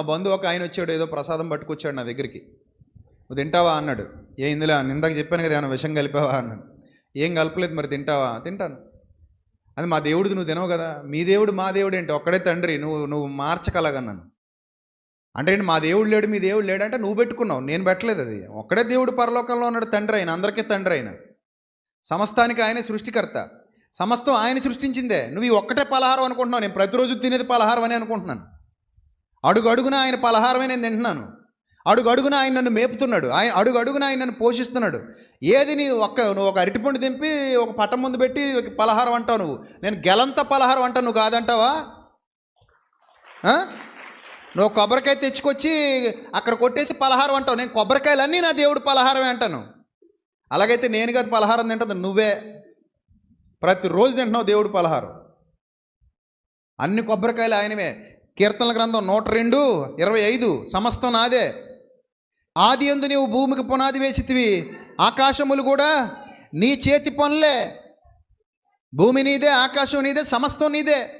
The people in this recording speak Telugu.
ఆ బంధువు ఒక ఆయన వచ్చాడు ఏదో ప్రసాదం పట్టుకొచ్చాడు నా దగ్గరికి. నువ్వు తింటావా? అన్నాడు. ఏ ఇందులో ఇందాక చెప్పాను కదా ఏమైనా విషం కలిపావా? అన్నాడు. ఏం కలపలేదు మరి తింటావా? తింటాను. అది మా దేవుడిది నువ్వు తినవు కదా? మీ దేవుడు మా దేవుడు ఏంటి? ఒక్కడే తండ్రి నువ్వు నువ్వు మార్చగలగన్నాను అంటే ఏంటి? మా దేవుడు లేడు మీ దేవుడు లేడు అంటే నువ్వు పెట్టుకున్నావు. నేను పెట్టలేదు అది. ఒక్కడే దేవుడు పరలోకంలో ఉన్నాడు తండ్రి ఆయన అందరికీ తండ్రి ఆయన సమస్తానికి ఆయనే సృష్టికర్త. సమస్తం ఆయన సృష్టించిందే. నువ్వు ఒక్కటే పలహారం అనుకుంటున్నావు. నేను ప్రతిరోజు తినేది పలహారం అని అనుకుంటున్నాను. అడుగు అడుగున ఆయన పలహారమే నేను తింటున్నాను. అడుగు అడుగున ఆయన నన్ను మేపుతున్నాడు. ఆయన అడుగు అడుగున ఆయన నన్ను పోషిస్తున్నాడు. ఏది నీ ఒక్క నువ్వు ఒక అరటిపండు దింపి ఒక పట్టం ముందు పెట్టి ఒక పలహారం అంటావు నువ్వు. నేను గెలంత పలహారం అంటావు నువ్వు కాదంటావా? నువ్వు కొబ్బరికాయ తెచ్చుకొచ్చి అక్కడ కొట్టేసి పలహారం అంటావు. నేను కొబ్బరికాయలన్నీ నా దేవుడు పలహారమే అంటాను. అలాగైతే నేను కాదు పలహారం తింటుంది నువ్వే. ప్రతిరోజు తింటున్నావు దేవుడు పలహారం. అన్ని కొబ్బరికాయలు ఆయనవే. కీర్తనల గ్రంథం నూట రెండు ఇరవై ఐదు సమస్తం నాదే. ఆది ఎందు నీవు భూమికి పునాది వేసితివి ఆకాశములు కూడా నీ చేతి పనులే. భూమి నీదే ఆకాశం నీదే సమస్తం నీదే.